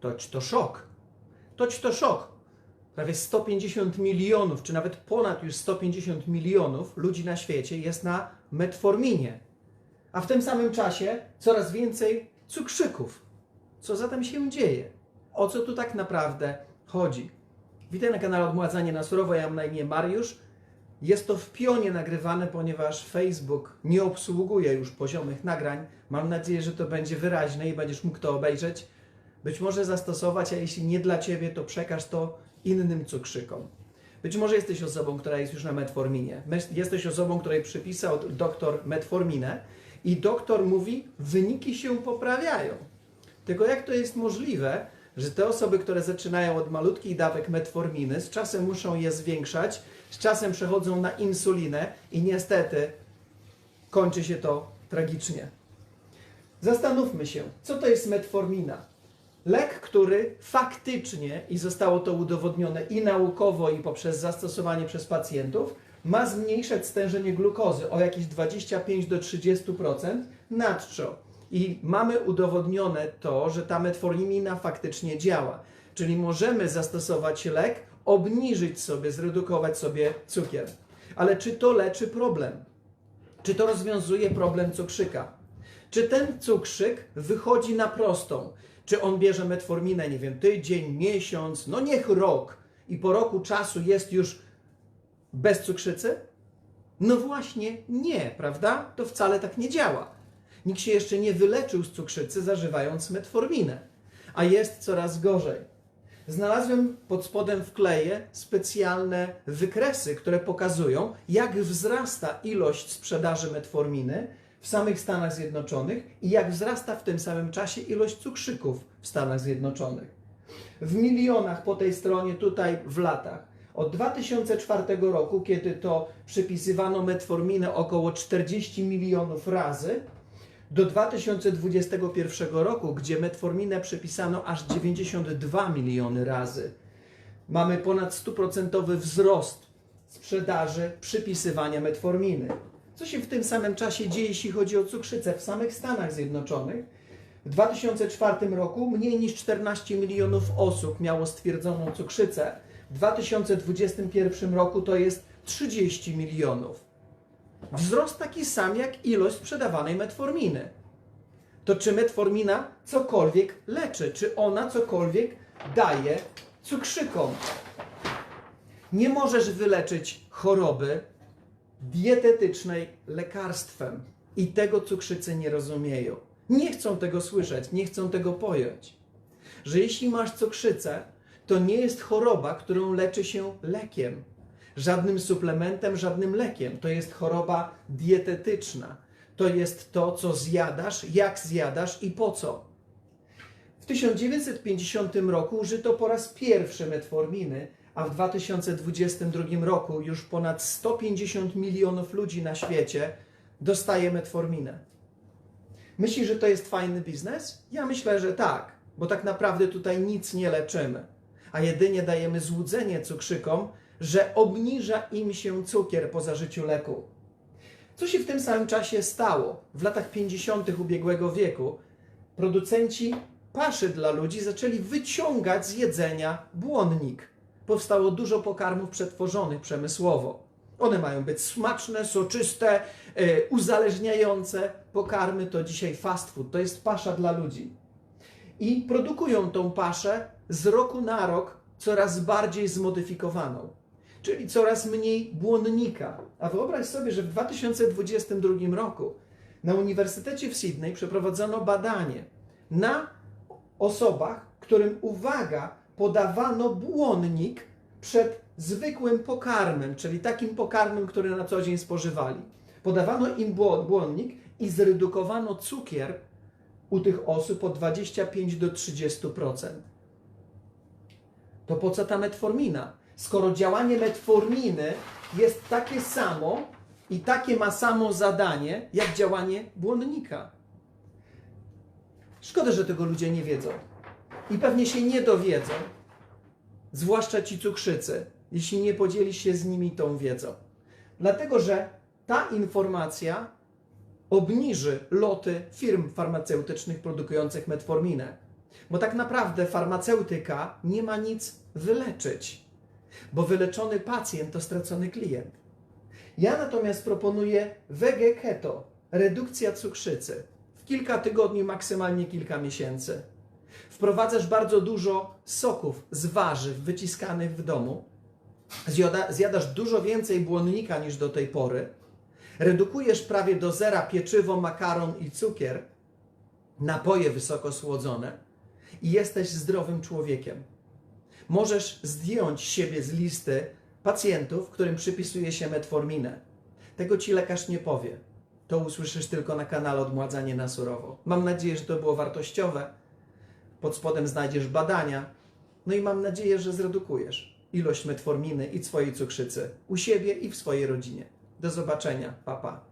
toć to szok. Toć to szok. Prawie 150 milionów, czy nawet ponad już 150 milionów ludzi na świecie jest na metforminie. A w tym samym czasie coraz więcej cukrzyków. Co zatem się dzieje? O co tu tak naprawdę chodzi? Witaj na kanale Odmładzanie na Surowo, ja mam na imię Mariusz. Jest to w pionie nagrywane, ponieważ Facebook nie obsługuje już poziomych nagrań. Mam nadzieję, że to będzie wyraźne i będziesz mógł to obejrzeć. Być może zastosować, a jeśli nie dla Ciebie, to przekaż to innym cukrzykom. Być może jesteś osobą, która jest już na metforminie. Jesteś osobą, której przypisał doktor metforminę i doktor mówi, wyniki się poprawiają. Tylko jak to jest możliwe, że te osoby, które zaczynają od malutkich dawek metforminy, z czasem muszą je zwiększać, z czasem przechodzą na insulinę i niestety kończy się to tragicznie. Zastanówmy się, co to jest metformina? Lek, który faktycznie, i zostało to udowodnione i naukowo, i poprzez zastosowanie przez pacjentów, ma zmniejszać stężenie glukozy o jakieś 25 do 30% nadczo. I mamy udowodnione to, że ta metformina faktycznie działa. Czyli możemy zastosować lek, obniżyć sobie, zredukować sobie cukier. Ale czy to leczy problem? Czy to rozwiązuje problem cukrzyka? Czy ten cukrzyk wychodzi na prostą? Czy on bierze metforminę, nie wiem, tydzień, miesiąc, no niech rok i po roku czasu jest już bez cukrzycy? No właśnie nie, prawda? To wcale tak nie działa. Nikt się jeszcze nie wyleczył z cukrzycy zażywając metforminę, a jest coraz gorzej. Znalazłem pod spodem w kleje specjalne wykresy, które pokazują, jak wzrasta ilość sprzedaży metforminy w samych Stanach Zjednoczonych i jak wzrasta w tym samym czasie ilość cukrzyków w Stanach Zjednoczonych. W milionach po tej stronie, tutaj w latach. Od 2004 roku, kiedy to przypisywano metforminę około 40 milionów razy, do 2021 roku, gdzie metforminę przypisano aż 92 miliony razy. Mamy ponad 100% wzrost sprzedaży przypisywania metforminy. Co się w tym samym czasie dzieje, jeśli chodzi o cukrzycę w samych Stanach Zjednoczonych? W 2004 roku mniej niż 14 milionów osób miało stwierdzoną cukrzycę. W 2021 roku to jest 30 milionów. Wzrost taki sam jak ilość sprzedawanej metforminy. To czy metformina cokolwiek leczy? Czy ona cokolwiek daje cukrzykom? Nie możesz wyleczyć choroby dietetycznej lekarstwem. I tego cukrzycy nie rozumieją. Nie chcą tego słyszeć, nie chcą tego pojąć. Że jeśli masz cukrzycę, to nie jest choroba, którą leczy się lekiem. Żadnym suplementem, żadnym lekiem. To jest choroba dietetyczna. To jest to, co zjadasz, jak zjadasz i po co. W 1950 roku użyto po raz pierwszy metforminy, a w 2022 roku już ponad 150 milionów ludzi na świecie dostaje metforminę. Myślisz, że to jest fajny biznes? Ja myślę, że tak, bo tak naprawdę tutaj nic nie leczymy, a jedynie dajemy złudzenie cukrzykom, że obniża im się cukier po zażyciu leku. Co się w tym samym czasie stało? W latach 50. ubiegłego wieku producenci paszy dla ludzi zaczęli wyciągać z jedzenia błonnik. Powstało dużo pokarmów przetworzonych przemysłowo. One mają być smaczne, soczyste, e, uzależniające. Pokarmy to dzisiaj fast food, to jest pasza dla ludzi. I produkują tą paszę z roku na rok coraz bardziej zmodyfikowaną, czyli coraz mniej błonnika. A wyobraź sobie, że w 2022 roku na Uniwersytecie w Sydney przeprowadzono badanie na osobach, którym, uwaga, podawano błonnik przed zwykłym pokarmem, czyli takim pokarmem, który na co dzień spożywali. Podawano im bło- błonnik i zredukowano cukier u tych osób o 25 do 30%. To po co ta metformina? Skoro działanie metforminy jest takie samo i takie ma samo zadanie, jak działanie błonnika. Szkoda, że tego ludzie nie wiedzą. I pewnie się nie dowiedzą, zwłaszcza ci cukrzycy, jeśli nie podzieli się z nimi tą wiedzą. Dlatego, że ta informacja obniży loty firm farmaceutycznych produkujących metforminę. Bo tak naprawdę farmaceutyka nie ma nic wyleczyć, bo wyleczony pacjent to stracony klient. Ja natomiast proponuję wege keto, redukcja cukrzycy. W kilka tygodni, maksymalnie kilka miesięcy. Wprowadzasz bardzo dużo soków z warzyw wyciskanych w domu. Zjada, zjadasz dużo więcej błonnika niż do tej pory. Redukujesz prawie do zera pieczywo, makaron i cukier, napoje wysoko słodzone i jesteś zdrowym człowiekiem. Możesz zdjąć siebie z listy pacjentów, którym przypisuje się metforminę. Tego ci lekarz nie powie. To usłyszysz tylko na kanale Odmładzanie na surowo. Mam nadzieję, że to było wartościowe. Pod spodem znajdziesz badania. No i mam nadzieję, że zredukujesz ilość metforminy i swojej cukrzycy u siebie i w swojej rodzinie. Do zobaczenia. Pa, pa.